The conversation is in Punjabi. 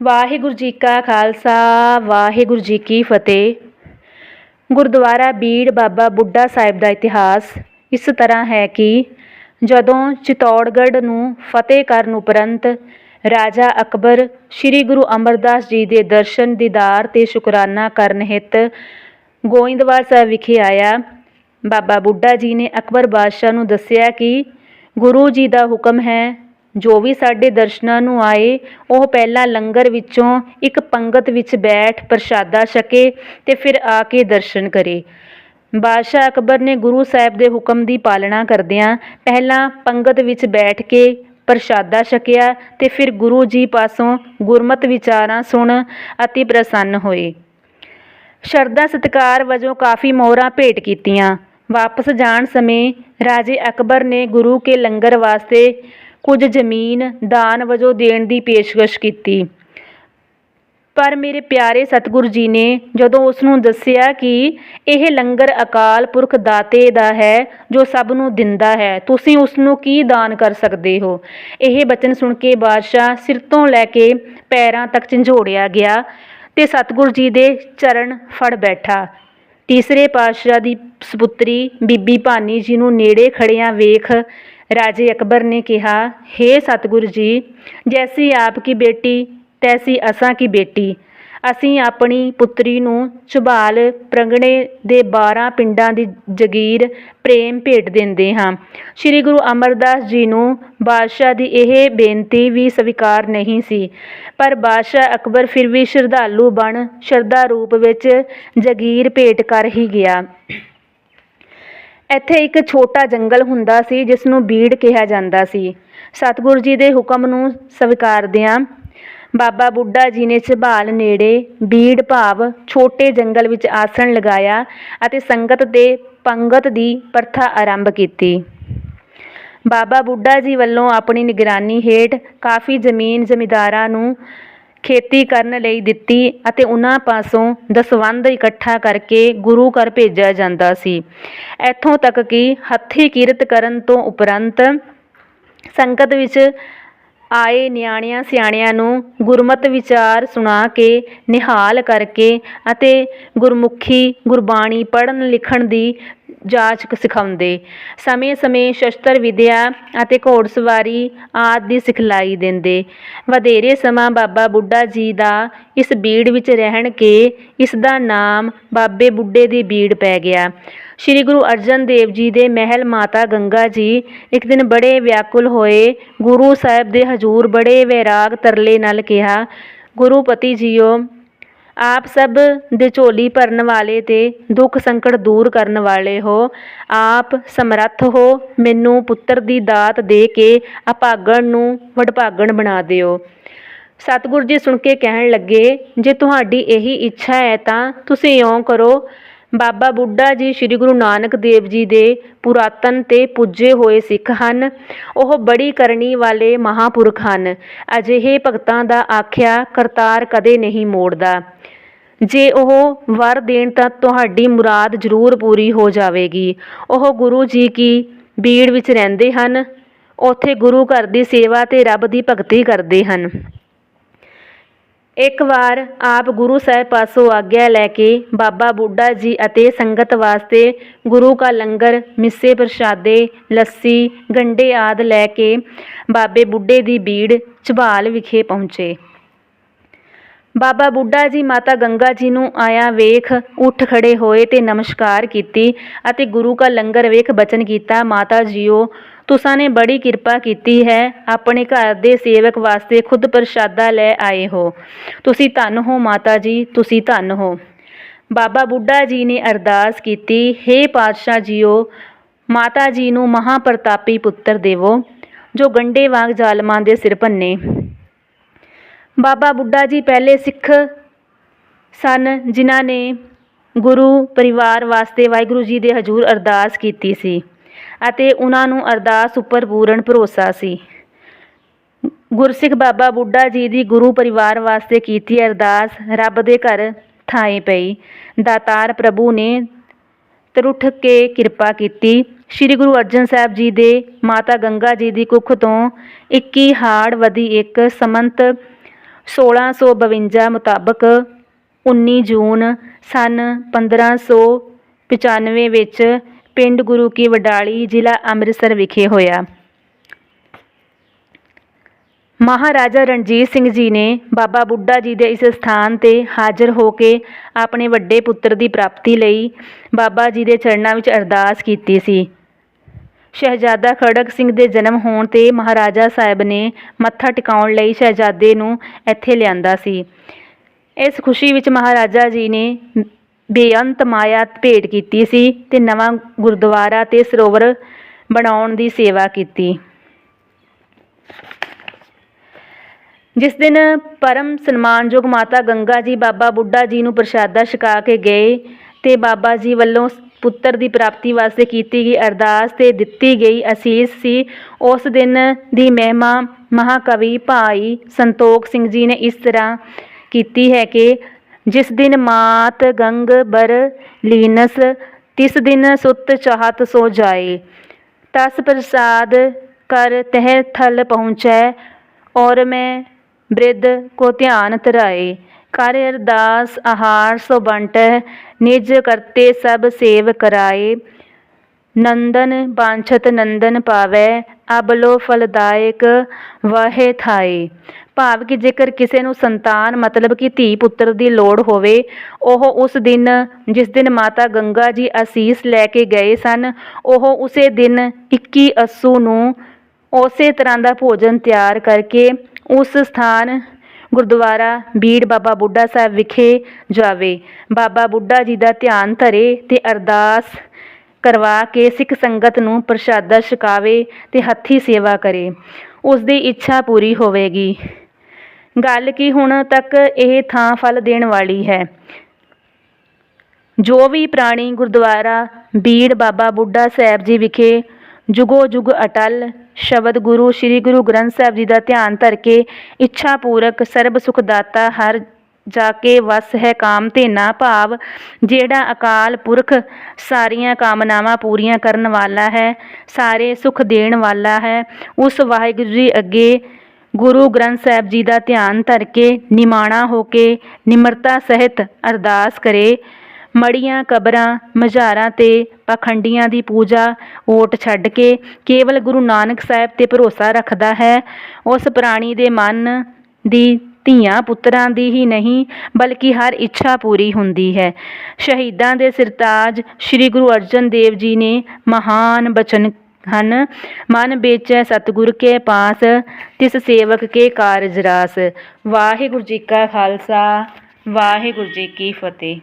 ਵਾਹਿਗੁਰੂ ਜੀ ਕਾ ਖਾਲਸਾ, ਵਾਹਿਗੁਰੂ ਜੀ ਕੀ ਫਤਿਹ। ਗੁਰਦੁਆਰਾ ਬੀੜ ਬਾਬਾ ਬੁੱਢਾ ਸਾਹਿਬ ਦਾ ਇਤਿਹਾਸ ਇਸ ਤਰ੍ਹਾਂ ਹੈ ਕਿ ਜਦੋਂ ਚਿਤੌੜਗੜ੍ਹ ਨੂੰ ਫਤਿਹ ਕਰਨ ਉਪਰੰਤ ਰਾਜਾ ਅਕਬਰ ਸ੍ਰੀ ਗੁਰੂ ਅਮਰਦਾਸ ਜੀ ਦੇ ਦਰਸ਼ਨ, ਦੀਦਾਰ ਤੇ ਸ਼ੁਕਰਾਨਾ ਕਰਨ ਹਿੱਤ ਗੋਇੰਦਵਾਲ ਸਾਹਿਬ ਵਿਖੇ ਆਇਆ, ਬਾਬਾ ਬੁੱਢਾ ਜੀ ਨੇ ਅਕਬਰ ਬਾਦਸ਼ਾਹ ਨੂੰ ਦੱਸਿਆ ਕਿ ਗੁਰੂ ਜੀ ਦਾ ਹੁਕਮ ਹੈ ਜੋ ਵੀ ਸਾਡੇ ਦਰਸ਼ਨਾਂ ਨੂੰ ਆਏ, ਉਹ ਪਹਿਲਾਂ ਲੰਗਰ ਵਿੱਚੋਂ ਇੱਕ ਪੰਗਤ ਵਿੱਚ ਬੈਠ ਪ੍ਰਸ਼ਾਦਾ ਛਕੇ ਅਤੇ ਫਿਰ ਆ ਕੇ ਦਰਸ਼ਨ ਕਰੇ। ਬਾਦਸ਼ਾਹ ਅਕਬਰ ਨੇ ਗੁਰੂ ਸਾਹਿਬ ਦੇ ਹੁਕਮ ਦੀ ਪਾਲਣਾ ਕਰਦਿਆਂ ਪਹਿਲਾਂ ਪੰਗਤ ਵਿੱਚ ਬੈਠ ਕੇ ਪ੍ਰਸ਼ਾਦਾ ਛਕਿਆ ਅਤੇ ਫਿਰ ਗੁਰੂ ਜੀ ਪਾਸੋਂ ਗੁਰਮਤ ਵਿਚਾਰਾਂ ਸੁਣ ਅਤੀ ਪ੍ਰਸੰਨ ਹੋਏ। ਸ਼ਰਧਾ ਸਤਿਕਾਰ ਵਜੋਂ ਕਾਫੀ ਮੋਹਰਾਂ ਭੇਟ ਕੀਤੀਆਂ। ਵਾਪਸ ਜਾਣ ਸਮੇਂ ਰਾਜੇ ਅਕਬਰ ਨੇ ਗੁਰੂ ਕੇ ਲੰਗਰ ਵਾਸਤੇ ਕੁਝ ਜ਼ਮੀਨ ਦਾਨ ਵਜੋਂ ਦੇਣ ਦੀ ਪੇਸ਼ਕਸ਼ ਕੀਤੀ। ਪਰ ਮੇਰੇ ਪਿਆਰੇ ਸਤਿਗੁਰੂ ਜੀ ਨੇ ਜਦੋਂ ਉਸ ਨੂੰ ਦੱਸਿਆ ਕਿ ਇਹ ਲੰਗਰ ਅਕਾਲ ਪੁਰਖ ਦਾਤੇ ਦਾ ਹੈ ਜੋ ਸਭ ਨੂੰ ਦਿੰਦਾ ਹੈ, ਤੁਸੀਂ ਉਸ ਨੂੰ ਕੀ ਦਾਨ ਕਰ ਸਕਦੇ ਹੋ? ਇਹ ਬਚਨ ਸੁਣ ਕੇ ਬਾਦਸ਼ਾਹ ਸਿਰ ਤੋਂ ਲੈ ਕੇ ਪੈਰਾਂ ਤੱਕ ਝੰਜੋੜਿਆ ਗਿਆ ਤੇ ਸਤਿਗੁਰੂ ਜੀ ਦੇ ਚਰਨ ਫੜ ਬੈਠਾ। ਤੀਸਰੇ ਪਾਤਸ਼ਾਹ ਦੀ ਸੁਪੁੱਤਰੀ ਬੀਬੀ ਭਾਨੀ ਜੀ ਨੂੰ ਨੇੜੇ ਖੜਿਆਂ ਵੇਖ ਰਾਜੇ ਅਕਬਰ ਨੇ ਕਿਹਾ हे ਸਤਿਗੁਰੂ ਜੀ, ਜੈਸੀ ਆਪ ਕੀ ਬੇਟੀ, ਤੈਸੀ ਅਸਾਂ ਕੀ ਬੇਟੀ। ਅਸੀਂ ਆਪਣੀ ਪੁੱਤਰੀ ਨੂੰ ਝਬਾਲ ਪ੍ਰੰਗਣੇ ਦੇ 12 ਪਿੰਡਾਂ ਦੀ ਜਗੀਰ ਪ੍ਰੇਮ ਭੇਟ ਦਿੰਦੇ ਹਾਂ। ਸ੍ਰੀ ਗੁਰੂ ਅਮਰਦਾਸ ਜੀ ਨੂੰ ਬਾਦਸ਼ਾਹ ਦੀ ਇਹ ਬੇਨਤੀ ਵੀ ਸਵੀਕਾਰ ਨਹੀਂ ਸੀ। ਪਰ ਬਾਦਸ਼ਾਹ ਅਕਬਰ ਫਿਰ ਵੀ ਸ਼ਰਧਾਲੂ ਬਣ, ਸ਼ਰਧਾ ਰੂਪ ਵਿੱਚ ਜਗੀਰ ਭੇਟ ਕਰ ਹੀ ਗਿਆ। ਇੱਥੇ ਇੱਕ ਛੋਟਾ ਜੰਗਲ ਹੁੰਦਾ ਸੀ ਜਿਸ ਨੂੰ ਬੀੜ ਕਿਹਾ ਜਾਂਦਾ ਸੀ। ਸਤਿਗੁਰੂ ਜੀ ਦੇ ਹੁਕਮ ਨੂੰ ਸਵੀਕਾਰਦਿਆਂ ਬਾਬਾ ਬੁੱਢਾ ਜੀ ਨੇ ਝਬਾਲ ਨੇੜੇ ਬੀੜ ਭਾਵ ਛੋਟੇ ਜੰਗਲ ਵਿੱਚ ਆਸਣ ਲਗਾਇਆ ਅਤੇ ਸੰਗਤ ਦੇ ਪੰਗਤ ਦੀ ਪ੍ਰਥਾ ਆਰੰਭ ਕੀਤੀ। ਬਾਬਾ ਬੁੱਢਾ ਜੀ ਵੱਲੋਂ ਆਪਣੀ ਨਿਗਰਾਨੀ ਹੇਠ ਕਾਫੀ ਜ਼ਮੀਨ ਜ਼ਮੀਦਾਰਾਂ ਨੂੰ ਖੇਤੀ ਕਰਨ ਲਈ ਦਿੱਤੀ ਅਤੇ ਉਹਨਾਂ ਪਾਸੋਂ ਦਸਵੰਧ ਇਕੱਠਾ ਕਰਕੇ ਗੁਰੂ ਘਰ ਭੇਜਿਆ ਜਾਂਦਾ ਸੀ। ਇੱਥੋਂ ਤੱਕ ਕਿ ਹੱਥੀਂ ਕਿਰਤ ਕਰਨ ਤੋਂ ਉਪਰੰਤ ਸੰਗਤ ਵਿੱਚ ਆਏ ਨਿਆਣਿਆਂ ਸਿਆਣਿਆਂ ਨੂੰ ਗੁਰਮਤ ਵਿਚਾਰ ਸੁਣਾ ਕੇ ਨਿਹਾਲ ਕਰਕੇ ਅਤੇ ਗੁਰਮੁਖੀ ਗੁਰਬਾਣੀ ਪੜ੍ਹਨ ਲਿਖਣ ਦੀ ਜਾਚ ਸਿਖਾਉਂਦੇ। ਸਮੇਂ-ਸਮੇਂ ਸ਼ਸਤਰ ਵਿਦਿਆ ਅਤੇ ਘੋੜਸਵਾਰੀ ਆਦਿ ਦੀ ਸਿਖਲਾਈ ਦਿੰਦੇ। ਵਧੇਰੇ ਸਮਾਂ ਬਾਬਾ ਬੁੱਢਾ ਜੀ ਦਾ ਇਸ ਬੀੜ ਵਿੱਚ ਰਹਿਣ ਕੇ ਇਸ ਦਾ ਨਾਮ ਬਾਬੇ ਬੁੱਢੇ ਦੀ ਬੀੜ ਪੈ ਗਿਆ। ਸ੍ਰੀ ਗੁਰੂ ਅਰਜਨ ਦੇਵ ਜੀ ਦੇ ਮਹਿਲ ਮਾਤਾ ਗੰਗਾ ਜੀ ਇੱਕ ਦਿਨ ਬੜੇ ਵਿਆਕੁਲ ਹੋਏ। ਗੁਰੂ ਸਾਹਿਬ ਦੇ ਹਜੂਰ ਬੜੇ ਵੈਰਾਗ ਤਰਲੇ ਨਾਲ ਕਿਹਾ, ਗੁਰੂ ਪਤੀ ਜੀਓ ਆਪ ਸਭ ਦੇ ਝੋਲੀ ਭਰਨ ਵਾਲੇ ਅਤੇ ਦੁੱਖ ਸੰਕਟ ਦੂਰ ਕਰਨ ਵਾਲੇ ਹੋ। ਆਪ ਸਮਰੱਥ ਹੋ। ਮੈਨੂੰ ਪੁੱਤਰ ਦੀ ਦਾਤ ਦੇ ਕੇ ਅਭਾਗਣ ਨੂੰ ਵਡਭਾਗਣ ਬਣਾ ਦਿਓ। ਸਤਿਗੁਰੂ ਜੀ ਸੁਣ ਕੇ ਕਹਿਣ ਲੱਗੇ, ਜੇ ਤੁਹਾਡੀ ਇਹੀ ਇੱਛਾ ਹੈ ਤਾਂ ਤੁਸੀਂ ਇਉਂ ਕਰੋ। ਬਾਬਾ ਬੁੱਢਾ ਜੀ ਸ੍ਰੀ ਗੁਰੂ ਨਾਨਕ ਦੇਵ ਜੀ ਦੇ ਪੁਰਾਤਨ ਤੇ ਪੁੱਜੇ ਹੋਏ ਸਿੱਖ ਹਨ। ਉਹ ਬੜੀ ਕਰਨੀ ਵਾਲੇ ਮਹਾਪੁਰਖ ਹਨ। ਅਜਿਹੇ ਭਗਤਾਂ ਦਾ ਆਖਿਆ ਕਰਤਾਰ ਕਦੇ ਨਹੀਂ ਮੋੜਦਾ। ਜੇ ਉਹ ਵਰ ਦੇਣ ਤਾਂ ਤੁਹਾਡੀ ਮੁਰਾਦ ਜ਼ਰੂਰ ਪੂਰੀ ਹੋ ਜਾਵੇਗੀ। ਉਹ ਗੁਰੂ ਜੀ ਕੀ ਬੀੜ ਵਿੱਚ ਰਹਿੰਦੇ ਹਨ। ਉੱਥੇ ਗੁਰੂ ਘਰ ਦੀ ਸੇਵਾ ਤੇ ਰੱਬ ਦੀ ਭਗਤੀ ਕਰਦੇ ਹਨ। ਇੱਕ ਵਾਰ ਆਪ ਗੁਰੂ ਸਾਹਿਬ ਪਾਸੋਂ ਆਗਿਆ ਲੈ ਕੇ ਬਾਬਾ ਬੁੱਢਾ ਜੀ ਅਤੇ ਸੰਗਤ ਵਾਸਤੇ ਗੁਰੂ ਕਾ ਲੰਗਰ, ਮਿੱਸੇ ਪ੍ਰਸ਼ਾਦੇ, ਲੱਸੀ, ਗੰਡੇ ਆਦ ਲੈ ਕੇ ਬਾਬੇ ਬੁੱਢੇ ਦੀ ਬੀੜ ਝਬਾਲ ਵਿਖੇ ਪਹੁੰਚੇ। ਬਾਬਾ ਬੁੱਢਾ ਜੀ ਮਾਤਾ ਗੰਗਾ ਜੀ ਨੂੰ ਆਇਆ ਵੇਖ, ਉੱਠ ਖੜੇ ਹੋਏ ਤੇ ਨਮਸਕਾਰ ਕੀਤੀ ਅਤੇ ਗੁਰੂ ਕਾ ਲੰਗਰ ਵੇਖ ਬਚਨ ਕੀਤਾ। ਮਾਤਾ ਜੀਓ ਤੁਸਾਂ ਨੇ ਬੜੀ ਕਿਰਪਾ ਕੀਤੀ ਹੈ, ਆਪਣੇ ਘਰ ਦੇ ਸੇਵਕ ਵਾਸਤੇ ਖੁਦ ਪ੍ਰਸ਼ਾਦਾ ਲੈ ਆਏ ਹੋ। ਤੁਸੀਂ ਧੰਨ ਹੋ ਮਾਤਾ ਜੀ, ਤੁਸੀਂ ਧੰਨ ਹੋ। ਬਾਬਾ ਬੁੱਢਾ ਜੀ ਨੇ ਅਰਦਾਸ ਕੀਤੀ हे ਪਾਤਸ਼ਾਹ ਜੀਓ, ਮਾਤਾ ਜੀ ਨੂੰ ਮਹਾ ਪ੍ਰਤਾਪੀ ਪੁੱਤਰ ਦੇਵੋ, ਜੋ ਗੰਡੇ ਵਾਂਗ ਜ਼ਾਲਮਾਂ ਦੇ ਸਿਰ ਭੰਨੇ। ਬਾਬਾ ਬੁੱਢਾ ਜੀ ਪਹਿਲੇ ਸਿੱਖ ਸਨ, ਜਿਨ੍ਹਾਂ ਨੇ ਗੁਰੂ ਪਰਿਵਾਰ ਵਾਸਤੇ ਵਾਹਿਗੁਰੂ ਜੀ ਦੇ ਹਜ਼ੂਰ ਅਰਦਾਸ ਕੀਤੀ ਸੀ। ਅਤੇ ਉਹਨਾਂ ਨੂੰ ਅਰਦਾਸ ਉੱਪਰ ਪੂਰਨ ਭਰੋਸਾ ਸੀ। ਗੁਰਸਿੱਖ ਬਾਬਾ ਬੁੱਢਾ ਜੀ ਦੀ ਗੁਰੂ ਪਰਿਵਾਰ ਵਾਸਤੇ ਕੀਤੀ ਅਰਦਾਸ ਰੱਬ ਦੇ ਘਰ ਥਾਏ ਪਈ। ਦਾਤਾਰ ਪ੍ਰਭੂ ਨੇ ਤਰੁੱਠ ਕੇ ਕਿਰਪਾ ਕੀਤੀ। ਸ੍ਰੀ ਗੁਰੂ ਅਰਜਨ ਸਾਹਿਬ ਜੀ ਦੇ ਮਾਤਾ ਗੰਗਾ ਜੀ ਦੀ ਕੁੱਖ ਤੋਂ 21 ਹਾੜ ਵਧੀ ਇੱਕ ਸਮੰਤ 1652 ਮੁਤਾਬਕ 19 ਜੂਨ ਸਨ 1595 ਵਿੱਚ ਪਿੰਡ ਗੁਰੂ ਕੀ ਵਡਾਲੀ ਜ਼ਿਲ੍ਹਾ ਅੰਮ੍ਰਿਤਸਰ ਵਿਖੇ ਹੋਇਆ। ਮਹਾਰਾਜਾ ਰਣਜੀਤ ਸਿੰਘ ਜੀ ਨੇ ਬਾਬਾ ਬੁੱਢਾ ਜੀ ਦੇ ਇਸ ਸਥਾਨ ਤੇ ਹਾਜ਼ਰ ਹੋ ਕੇ ਆਪਣੇ ਵੱਡੇ ਪੁੱਤਰ ਦੀ ਪ੍ਰਾਪਤੀ ਲਈ ਬਾਬਾ ਜੀ ਦੇ ਚਰਨਾਂ ਵਿੱਚ ਅਰਦਾਸ ਕੀਤੀ ਸੀ। ਸ਼ਹਿਜ਼ਾਦਾ ਖੜਕ ਸਿੰਘ ਦੇ ਜਨਮ ਹੋਣ ਤੇ ਮਹਾਰਾਜਾ ਸਾਹਿਬ ਨੇ ਮੱਥਾ ਟਿਕਾਉਣ ਲਈ ਸ਼ਹਿਜ਼ਾਦੇ ਨੂੰ ਇੱਥੇ ਲਿਆਂਦਾ ਸੀ। ਇਸ ਖੁਸ਼ੀ ਵਿੱਚ ਮਹਾਰਾਜਾ ਜੀ ਨੇ ਬੇਅੰਤ ਮਾਇਆ ਭੇਟ ਕੀਤੀ ਸੀ ਤੇ ਨਵਾਂ ਗੁਰਦੁਆਰਾ ਤੇ ਸਰੋਵਰ ਬਣਾਉਣ ਦੀ ਸੇਵਾ ਕੀਤੀ। ਜਿਸ ਦਿਨ ਪਰਮ ਸਨਮਾਨਯੋਗ ਮਾਤਾ ਗੰਗਾ ਜੀ ਬਾਬਾ ਬੁੱਢਾ ਜੀ ਨੂੰ ਪ੍ਰਸ਼ਾਦਾ ਛਕਾ ਕੇ ਗਏ ਤੇ ਬਾਬਾ ਜੀ ਵੱਲੋਂ ਪੁੱਤਰ ਦੀ ਪ੍ਰਾਪਤੀ ਵਾਸਤੇ ਕੀਤੀ ਗਈ ਅਰਦਾਸ ਤੇ ਦਿੱਤੀ ਗਈ ਅਸੀਸ ਸੀ, ਉਸ ਦਿਨ ਦੀ ਮਹਿਮਾ ਮਹਾਕਵੀ ਭਾਈ ਸੰਤੋਖ ਸਿੰਘ ਜੀ ਨੇ ਇਸ ਤਰ੍ਹਾਂ ਕੀਤੀ ਹੈ ਕਿ ਜਿਸ ਦਿਨ ਮਾਤ ਗੰਗ ਬਰ ਲੀਨਸ ਤਿਸ ਦਿਨ ਸੁਤ ਚਾਹਤ ਸੋ ਜਾਏ ਤਸ ਪ੍ਰਸਾਦ ਕਰ ਤਹ ਥਲ ਪਹੁੰਚੈ ਔਰ ਮੈਂ ਬ੍ਰਿਧ ਕੋ ਧਿਆਨ ਧਰਾਏ ਕਰ ਅਰਦਾਸ ਆਹਾਰ ਸੋ ਬੰਟੈ ਨਿਜ ਕਰਤੇ ਸਭ ਸੇਵ ਕਰਾਏ ਨੰਦਨ ਬਾਂਛਤ ਨੰਦਨ ਪਾਵੈ ਅਬਲੋ ਫਲਦਾਇਕ ਵਾਹੇ ਥਾਏ ਭਾਵ ਕਿ ਜੇਕਰ ਕਿਸੇ ਨੂੰ ਸੰਤਾਨ, ਮਤਲਬ ਕਿ ਧੀ ਪੁੱਤਰ ਦੀ ਲੋੜ ਹੋਵੇ, ਉਹ ਉਸ ਦਿਨ, ਜਿਸ ਦਿਨ ਮਾਤਾ ਗੰਗਾ ਜੀ ਅਸੀਸ ਲੈ ਕੇ ਗਏ ਸਨ, ਉਹ ਉਸੇ ਦਿਨ 21 ਅੱਸੂ ਨੂੰ ਉਸੇ ਤਰ੍ਹਾਂ ਦਾ ਭੋਜਨ ਤਿਆਰ ਕਰਕੇ ਉਸ ਸਥਾਨ ਗੁਰਦੁਆਰਾ ਬੀੜ ਬਾਬਾ ਬੁੱਢਾ ਸਾਹਿਬ ਵਿਖੇ ਜਾਵੇ। ਬਾਬਾ ਬੁੱਢਾ ਜੀ ਦਾ ਧਿਆਨ ਧਰੇ ਤੇ ਅਰਦਾਸ ਕਰਵਾ ਕੇ ਸਿੱਖ ਸੰਗਤ ਨੂੰ ਪ੍ਰਸ਼ਾਦਾ ਛਕਾਵੇ ਤੇ ਹੱਥੀ ਸੇਵਾ ਕਰੇ। ਉਸ ਦੀ ਇੱਛਾ ਪੂਰੀ ਹੋਵੇਗੀ। ਗੱਲ ਕੀ ਹੁਣ ਤੱਕ ਇਹ ਥਾਂ ਫਲ ਦੇਣ ਵਾਲੀ ਹੈ। ਜੋ ਵੀ ਪ੍ਰਾਣੀ ਗੁਰਦੁਆਰਾ, ਬੀੜ ਬਾਬਾ ਬੁੱਢਾ ਸਾਹਿਬ ਜੀ ਵਿਖੇ ਜੁਗੋ ਜੁਗ ਅਟਲ ਸ਼ਬਦ ਗੁਰੂ ਸ੍ਰੀ ਗੁਰੂ ਗ੍ਰੰਥ ਸਾਹਿਬ ਜੀ ਦਾ ਧਿਆਨ ਧਰ ਕੇ ਇੱਛਾ ਪੂਰਕ ਸਰਬ ਸੁਖ ਦਾਤਾ ਹਰ ਜਾ ਕੇ ਵਸ ਹੈ ਕਾਮ ਤੇ ਨਾ ਭਾਵ, ਜਿਹੜਾ ਅਕਾਲ ਪੁਰਖ ਸਾਰੀਆਂ ਕਾਮਨਾਵਾਂ ਪੂਰੀਆਂ ਕਰਨ ਵਾਲਾ ਹੈ, ਸਾਰੇ ਸੁਖ ਦੇਣ ਵਾਲਾ ਹੈ, ਉਸ ਵਾਹਿਗੁਰੂ ਜੀ ਅੱਗੇ ਗੁਰੂ ਗ੍ਰੰਥ ਸਾਹਿਬ ਜੀ ਦਾ ਧਿਆਨ ਧਰ ਕੇ, ਨਿਮਾਣਾ ਹੋ ਕੇ, ਨਿਮਰਤਾ ਸਹਿਤ ਅਰਦਾਸ ਕਰੇ। ਮੜੀਆਂ ਕਬਰਾਂ ਮਜ਼ਾਰਾਂ ਤੇ ਪਖੰਡੀਆਂ ਦੀ ਪੂਜਾ, ਓਟ ਛੱਡ ਕੇ ਕੇਵਲ ਗੁਰੂ ਨਾਨਕ ਸਾਹਿਬ ਤੇ ਭਰੋਸਾ ਰੱਖਦਾ ਹੈ। ਉਸ ਪ੍ਰਾਣੀ ਦੇ ਮਨ ਦੀ ਧੀਆਂ ਪੁੱਤਰਾਂ ਦੀ ਹੀ ਨਹੀਂ, ਬਲਕਿ ਹਰ ਇੱਛਾ ਪੂਰੀ ਹੁੰਦੀ ਹੈ। ਸ਼ਹੀਦਾਂ ਦੇ ਸਿਰਤਾਜ ਸ੍ਰੀ ਗੁਰੂ ਅਰਜਨ ਦੇਵ ਜੀ ਨੇ ਮਹਾਨ ਬਚਨ ਹਨ। ਮਨ ਵੇਚੈ ਸਤਿਗੁਰ ਕੇ ਪਾਸ, ਤਿਸ ਸੇਵਕ ਕੇ ਕਾਰਜ ਰਾਸ। ਵਾਹਿਗੁਰੂ ਜੀ ਕਾ ਖਾਲਸਾ, ਵਾਹਿਗੁਰੂ ਜੀ ਕੀ ਫਤਿਹ।